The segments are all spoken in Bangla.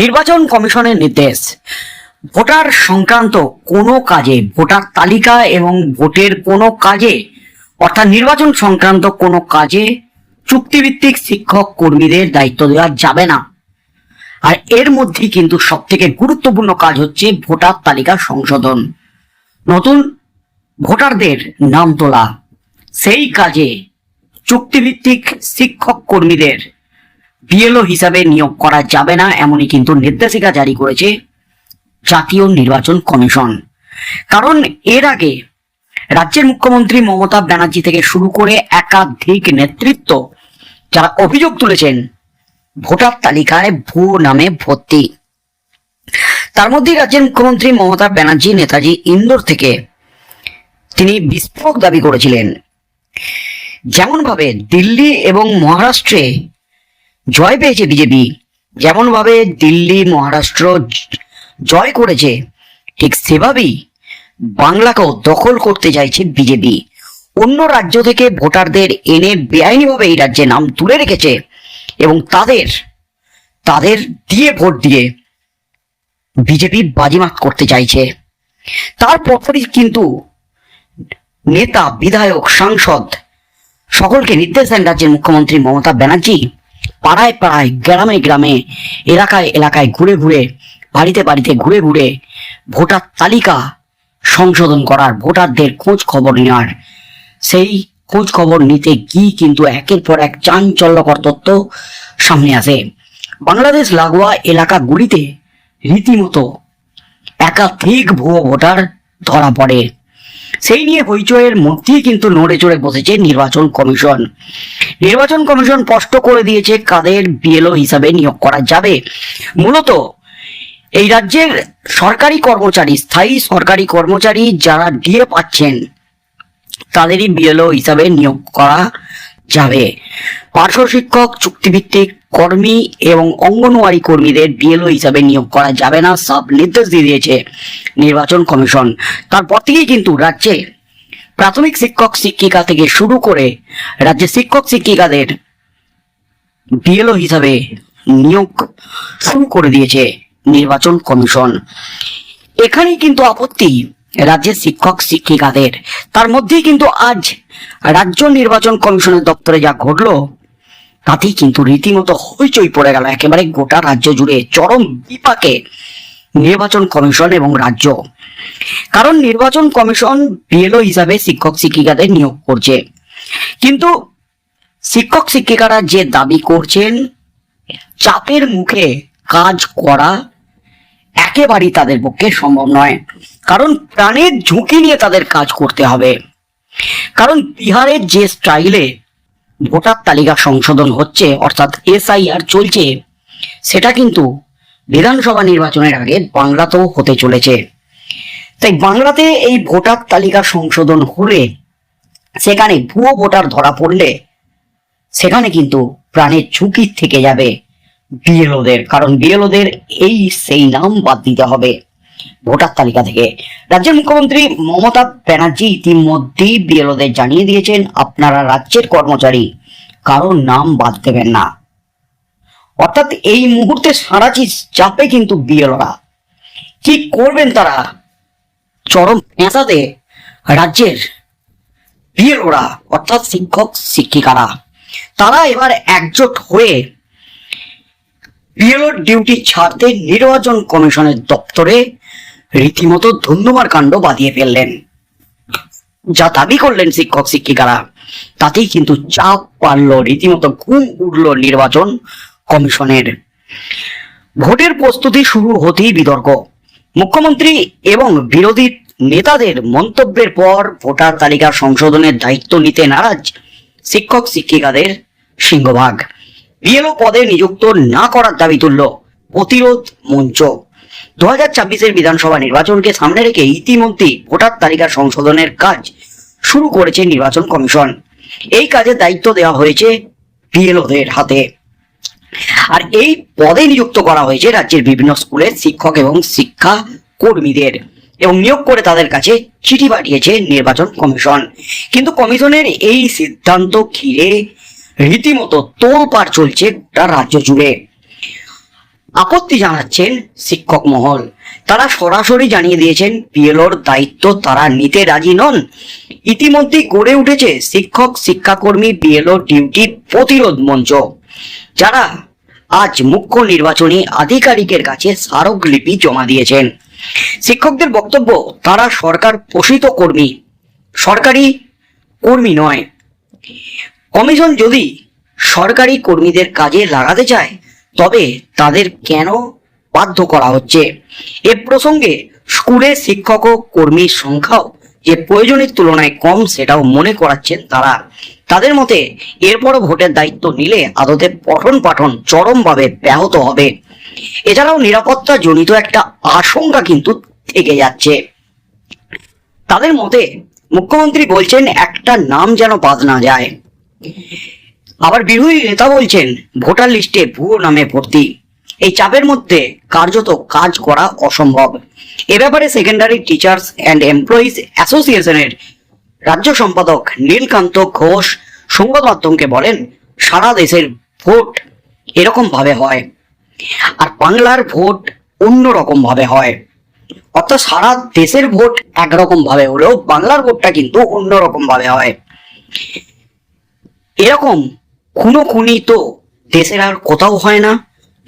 নির্বাচন কমিশনের নির্দেশ। ভোটার সংক্রান্ত কোনো কাজে ভোটার তালিকা এবং ভোটের কোনো কাজে, অর্থাৎ নির্বাচন সংক্রান্ত কোনো কাজে চুক্তিভিত্তিক শিক্ষক কর্মীদের দায়িত্ব দেওয়া যাবে না। আর এর মধ্যে কিন্তু সব থেকে গুরুত্বপূর্ণ কাজ হচ্ছে ভোটার তালিকা সংশোধন। নতুন ভোটারদের নাম তোলা। সেই কাজে চুক্তিভিত্তিক শিক্ষক কর্মীদের বিএলও হিসাবে নিয়োগ করা যাবে না, এমনই কিন্তু নির্দেশিকা জারি করেছে জাতীয় নির্বাচন কমিশন। কারণ এর আগে রাজ্যের মুখ্যমন্ত্রী মমতা ব্যানার্জি থেকে শুরু করে একাধিক নেতৃত্ব যারা অভিযোগ তুলেছেন, ভোটার তালিকায় ভুয়ো নামে ভর্তি। তার মধ্যে রাজ্যের মুখ্যমন্ত্রী মমতা ব্যানার্জি, নেতাজি ইন্দোর থেকে তিনি বিস্ফোরক দাবি করেছিলেন। যেমনভাবে দিল্লি এবং মহারাষ্ট্রে জয় পেয়েছে বিজেপি। যেমনভাবে দিল্লি, মহারাষ্ট্র জয় করেছে, ঠিক সেভাবেই বাংলাকেও দখল করতে চাইছে বিজেপি। অন্য রাজ্য থেকে ভোটারদের এনে বেআইনিভাবে এই রাজ্যে নাম তুলে রেখেছে এবং তাদের তাদের দিয়ে ভোট দিয়ে বিজেপি বাজিমাত করতে চাইছে। তারপরই কিন্তু নেতা, বিধায়ক, সাংসদ সকলকে নির্দেশ দেন রাজ্যের মুখ্যমন্ত্রী মমতা ব্যানার্জি পাড়ায় পাড়ায়, গ্রামে গ্রামে, এলাকায় এলাকায় ঘুরে ঘুরে, বাড়িতে বাড়িতে ঘুরে ঘুরে ভোটার তালিকা সংশোধন করার, ভোটারদের খোঁজ খবর নেওয়ার। সেই খোঁজ খবর নিতে গিয়ে কিন্তু একের পর এক চাঞ্চল্যকর তথ্য সামনে আসে। বাংলাদেশ লাগোয়া এলাকাগুলিতে রীতিমতো একাধিক ভুয়ো ভোটার ধরা পড়ে। সেই নিয়ে হইচয়ের মধ্যেই কিন্তু নড়ে চড়ে বসেছে নির্বাচন কমিশন। নির্বাচন কমিশন স্পষ্ট করে দিয়েছে কাদের বিএলও হিসাবে নিয়োগ করা যাবে। মূলত এই রাজ্যের সরকারি কর্মচারী, স্থায়ী সরকারি কর্মচারী যারা ডিএ পাচ্ছেন, তাদেরই বিএলও হিসাবে নিয়োগ করা যাবে। পার্শ্ব শিক্ষক, চুক্তিভিত্তিক কর্মী এবং অঙ্গনওয়াড়ি কর্মীদের বিএলও হিসাবে নিয়োগ করা যাবে না, সব নির্দেশ দিয়ে দিয়েছে নির্বাচন কমিশন। তারপর থেকেই কিন্তু রাজ্যে প্রাথমিক শিক্ষক, শিক্ষিকা থেকে শুরু করে রাজ্যে শিক্ষক, শিক্ষিকাদের বিএলও হিসাবে নিয়োগ শুরু করে দিয়েছে নির্বাচন কমিশন। এখানেই কিন্তু আপত্তি। রাজ্যের শিক্ষক, শিক্ষিকাদের। তার মধ্যেই কিন্তু আজ রাজ্য নির্বাচন কমিশনের দপ্তরে যা ঘটলো, তাতেই কিন্তু রীতিমতো হইচই পড়ে গেল। একেবারে গোটা রাজ্য জুড়ে চরম বিপাকে নির্বাচন কমিশন এবং রাজ্য। কারণ নির্বাচন কমিশন বিএলও হিসাবে শিক্ষক, শিক্ষিকাদের নিয়োগ করছে। কিন্তু শিক্ষক, শিক্ষিকারা যে দাবি করছেন, চাপের মুখে কাজ করা একেবারেই তাদের পক্ষে সম্ভব নয়। কারণ প্রাণের ঝুঁকি নিয়ে তাদের কাজ করতে হবে। কারণ বিহারের যে স্টাইলে ভোটার তালিকা সংশোধন হচ্ছে, অর্থাৎ এসআইআর চলছে, সেটা কিন্তু বিধানসভা নির্বাচনের আগে বাংলাতেও হতে চলেছে। তাই বাংলাতে এই ভোটার তালিকা সংশোধন হলে সেখানে ভুয়ো ভোটার ধরা পড়লে সেখানে কিন্তু প্রাণের ঝুঁকি থেকে যাবে। বিএলওদের, কারণ বিএলওদের এই সেই নাম বাদ দিতে হবে ভোটার তালিকা থেকে। রাজ্যের মুখ্যমন্ত্রী মমতা ব্যানার্জি ইতিমধ্যেই বিএলওদের জানিয়ে দিয়েছেন, আপনারা রাজ্যের কর্মচারী কারোর নাম বাদ দেবেন না। অর্থাৎ এই মুহূর্তে সারাচি চাপে কিন্তু বিএলওরা। কি করবেন তারা? চরম পেঁচাতে রাজ্যের বিএলওরা, অর্থাৎ শিক্ষক, শিক্ষিকারা, তারা এবার একজোট হয়ে বিএলওর ডিউটি ছাড়তে নির্বাচন কমিশনের দপ্তরে রীতিমতো ধুন্ধুমার কাণ্ড বাঁধিয়ে ফেললেন। যা দাবি করলেন শিক্ষক, শিক্ষিকারা। তাতেই কিন্তু চাপ পারল রীতিমতো ঘুম উঠল নির্বাচন কমিশনের। ভোটের প্রস্তুতি শুরু হতেই বিতর্ক। মুখ্যমন্ত্রী এবং বিরোধী নেতাদের মন্তব্যের পর ভোটার তালিকা সংশোধনের দায়িত্ব নিতে নারাজ শিক্ষক, শিক্ষিকাদের সিংহভাগ। বিএলও পদে নিযুক্ত না করার দাবি তুলল প্রতিরোধ মঞ্চ। দু হাজার বিধানসভা নির্বাচনকে সামনে রেখে ইতিমধ্যেই ভোটার তালিকা সংশোধনের কাজ শুরু করেছে নির্বাচন কমিশন। এই কাজের দায়িত্ব দেওয়া হয়েছে বিএলওদের হাতে। আর এই পদে নিযুক্ত করা হয়েছে রাজ্যের বিভিন্ন স্কুলের শিক্ষক এবং শিক্ষা কর্মীদের এবং নিয়োগ করে তাদের কাছে চিঠি পাঠিয়েছে নির্বাচন কমিশন। কিন্তু কমিশনের এই সিদ্ধান্ত ঘিরে রীতিমতো তোলপাড় চলছে গোটা রাজ্য জুড়ে। আপত্তি জানাচ্ছেন শিক্ষক মহল। তারা সরাসরি জানিয়ে দিয়েছেন, পিএলওর দায়িত্ব তারা নিতে রাজি নন। ইতিমধ্যেই গড়ে উঠেছে শিক্ষক, শিক্ষাকর্মী বিএলও ডিউটি প্রতিরোধ মঞ্চ। যারা আজ মুখ্য নির্বাচনী আধিকারিকের কাছে স্মারকলিপি জমা দিয়েছেন। শিক্ষকদের বক্তব্য, তারা সরকার পোষিত কর্মী। সরকারি কর্মী নয়। কমিশন যদি সরকারি কর্মীদের কাজে লাগাতে চায়, তবে তাদের কেন বাধ্য করা হচ্ছে? এ প্রসঙ্গে স্কুলে শিক্ষক ও কর্মীর সংখ্যাও যে প্রয়োজনের তুলনায় কম, সেটাও মনে করাচ্ছেন তারা। তাদের মতে, এরপরও ভোটের দায়িত্ব নিলে আদতে পঠন পাঠন চরমভাবে ব্যাহত হবে। এছাড়াও নিরাপত্তা জনিত একটা আশঙ্কা কিন্তু থেকে যাচ্ছে। তাদের মতে, মুখ্যমন্ত্রী বলছেন, একটা নাম যেন বাদ না যায়। আবার বিরোধী নেতা বলছেন, ভোটার লিস্টে ভুয়ো নামে ভর্তি। এই চাপের মধ্যে কার্যত কাজ করা অসম্ভব। এ ব্যাপারে সেকেন্ডারি টিচার্স অ্যান্ড এমপ্লয়িজ অ্যাসোসিয়েশনের রাজ্য সম্পাদক নীলকান্ত ঘোষ সংবাদ মাধ্যমকে বলেন, সারা দেশের ভোট এরকম ভাবে হয় আর বাংলার ভোট অন্য রকম ভাবে হয়। অর্থাৎ সারা দেশের ভোট একরকম ভাবে হলেও বাংলার ভোটটা কিন্তু অন্য রকম ভাবে হয়। এরকম খুনো খুনি তো দেশের আর কোথাও হয় না।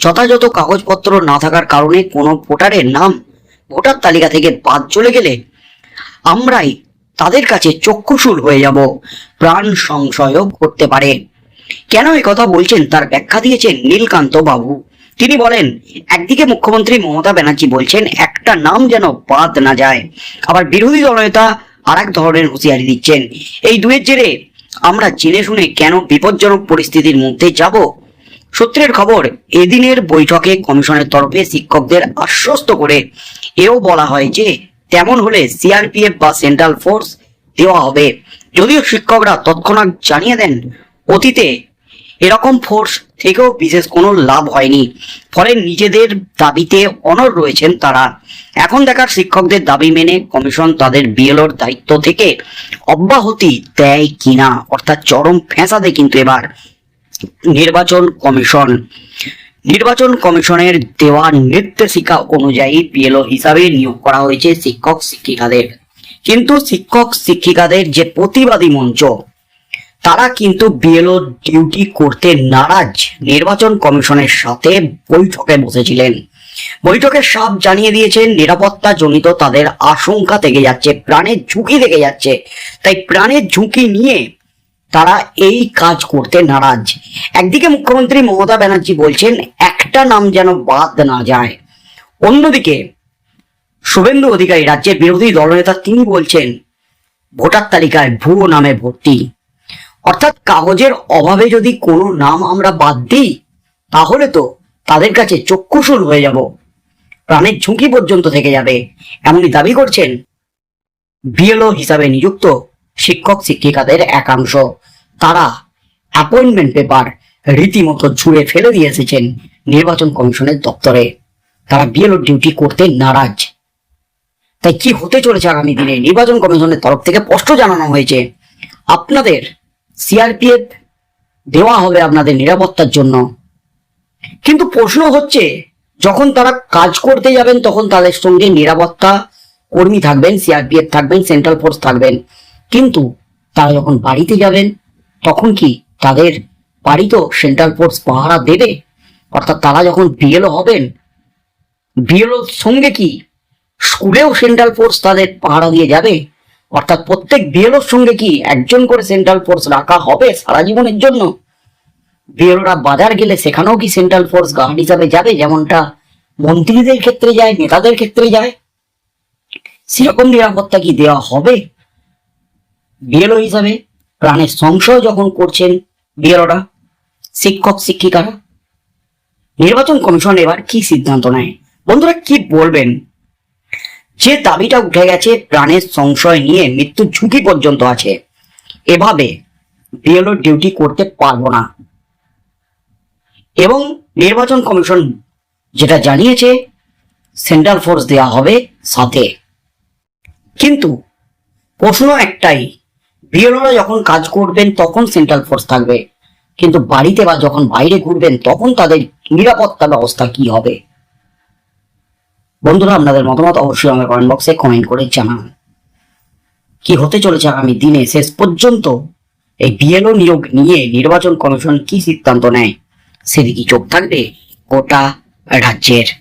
যথাযথ কাগজপত্র না থাকার কারণে কোনো ভোটারের নাম ভোটার তালিকা থেকে বাদ চলে গেলে আমরাই তাদের কাছে চক্ষুশূল হয়ে যাব, প্রাণ সংশয়ও করতে পারে। কেন এই কথা বলছেন তার ব্যাখ্যা দিয়েছেন নীলকান্ত বাবু। তিনি বলেন, একদিকে মুখ্যমন্ত্রী মমতা ব্যানার্জি বলছেন, একটা নাম যেন বাদ না যায়। আবার বিরোধী দলনেতা আর এক ধরনের হুঁশিয়ারি দিচ্ছেন। এই দুয়ের জেরে আমরা জেনে শুনে কেন বিপজ্জনক পরিস্থিতির মধ্যে যাব? সূত্রের খবর, এদিনের বৈঠকে কমিশনের তরফে শিক্ষকদের আশ্বস্ত করে এও বলা হয় যে, তেমন হলে সিআরপিএফ বা সেন্ট্রাল ফোর্স দেওয়া হবে। যদিও শিক্ষকরা তৎক্ষণাৎ জানিয়ে দেন, অতীতে এরকম ফোর্স থেকেও বিশেষ কোনো লাভ হয়নি। ফলে নিজেদের দাবিতে অনর রয়েছেন তারা। এখন দেখার শিক্ষকদের দাবি মেনে কমিশন তাদের বিএলওর দায়িত্ব থেকে অব্যাহতি দেয় কিনা, অর্থাৎ চরম ফেঁসাদে কিন্তু এবার নির্বাচন কমিশন। নির্বাচন কমিশনের দেওয়া নির্দেশিকা অনুযায়ী পিএলও হিসাবে নিয়োগ করা হয়েছে শিক্ষক শিক্ষিকাদের। কিন্তু শিক্ষক শিক্ষিকাদের যে প্রতিবাদী মঞ্চ তারা কিন্তু বিএলও ডিউটি করতে নারাজ নির্বাচন কমিশনের সাথে বৈঠকে বসেছিলেন। বৈঠকে সাপ জানিয়ে দিয়েছেন, নিরাপত্তা জনিত তাদের আশঙ্কা থেকে যাচ্ছে, প্রাণের ঝুঁকি থেকে যাচ্ছে। তাই প্রাণের ঝুঁকি নিয়ে তারা এই কাজ করতে নারাজ। একদিকে মুখ্যমন্ত্রী মমতা ব্যানার্জি বলছেন, একটা নাম যেন বাদ না যায়। অন্যদিকে শুভেন্দু অধিকারী রাজ্যের বিরোধী দলনেতা তিনি বলছেন, ভোটার তালিকায় ভুয়ো নামে ভর্তি। অর্থাৎ কাগজের অভাবে যদি কোনো নাম আমরা বাদ দিই, তাহলে তো তাদের কাছে চক্ষুশূল হয়ে যাব। প্রাণের ঝুঁকি পর্যন্ত থেকে যাবে, এমনই দাবি করছেন বিএলও হিসাবে নিযুক্ত শিক্ষক শিক্ষিকাদের একাংশ। তারা অ্যাপয়েন্টমেন্ট পেপার রীতিমতো ছুঁড়ে ফেলে দিয়ে এসেছেন নির্বাচন কমিশনের দপ্তরে। তারা বিএলও ডিউটি করতে নারাজ। তাই কি হতে চলেছে আগামী দিনে? নির্বাচন কমিশনের তরফ থেকে স্পষ্ট জানানো হয়েছে, আপনাদের সিআরপিএফ দেওয়া হবে আপনাদের নিরাপত্তার জন্য। কিন্তু প্রশ্ন হচ্ছে, যখন তারা কাজ করতে যাবেন, তখন তাদের সঙ্গে নিরাপত্তা কর্মী থাকবেন সিআরপিএফ থাকবেন সেন্ট্রাল ফোর্স থাকবেন। কিন্তু তারা যখন বাড়িতে যাবেন, তখন কি তাদের বাড়িতেও সেন্ট্রাল ফোর্স পাহারা দেবে? অর্থাৎ তারা যখন বিএলও হবেন বিএলওর সঙ্গে কি স্কুলেও সেন্ট্রাল ফোর্স তাদের পাহারা দিয়ে যাবে? অর্থাৎ প্রত্যেক বিএলওর সঙ্গে কি একজন করে সেন্ট্রাল ফোর্স রাখা হবে সারা জীবনের জন্য? বিএলওরা বাজার গেলে সেখানেও কি সেন্ট্রাল ফোর্স গার্ড হিসাবে যাবে? যেমনটা মন্ত্রীদের ক্ষেত্রে যায়, নেতাদের ক্ষেত্রে যায়। সেরকম নিরাপত্তা কি দেওয়া হবে? বিএলও হিসাবে প্রাণের সংশয় যখন করছেন বিএলওরা, শিক্ষক, শিক্ষিকারা, নির্বাচন কমিশন এবার কি সিদ্ধান্ত নেয়? বন্ধুরা, কি বলবেন? যে দাবিটা উঠে গেছে, প্রাণের সংশয় নিয়ে মৃত্যুর ঝুঁকি পর্যন্ত আছে। এভাবে বিএলও ডিউটি করতে পারব না। এবং নির্বাচন কমিশন যেটা জানিয়েছে সেন্ট্রাল ফোর্স দেওয়া হবে সাথে। কিন্তু প্রশ্ন একটাই বিএলওরা যখন কাজ করবেন তখন সেন্ট্রাল ফোর্স থাকবে। কিন্তু বাড়িতে বা যখন বাইরে ঘুরবেন তখন তাদের নিরাপত্তা ব্যবস্থা কি হবে? বন্ধুরা, আপনাদের মতামত অবশ্যই আমার কমেন্ট বক্সে কমেন্ট করে জানান। কি হতে চলেছে আগামী দিনে? শেষ পর্যন্ত এই বিএলও নিয়োগ নিয়ে নির্বাচন কমিশন কি সিদ্ধান্ত নেয়? সেদিকে চোখ থাকবে গোটা রাজ্যের।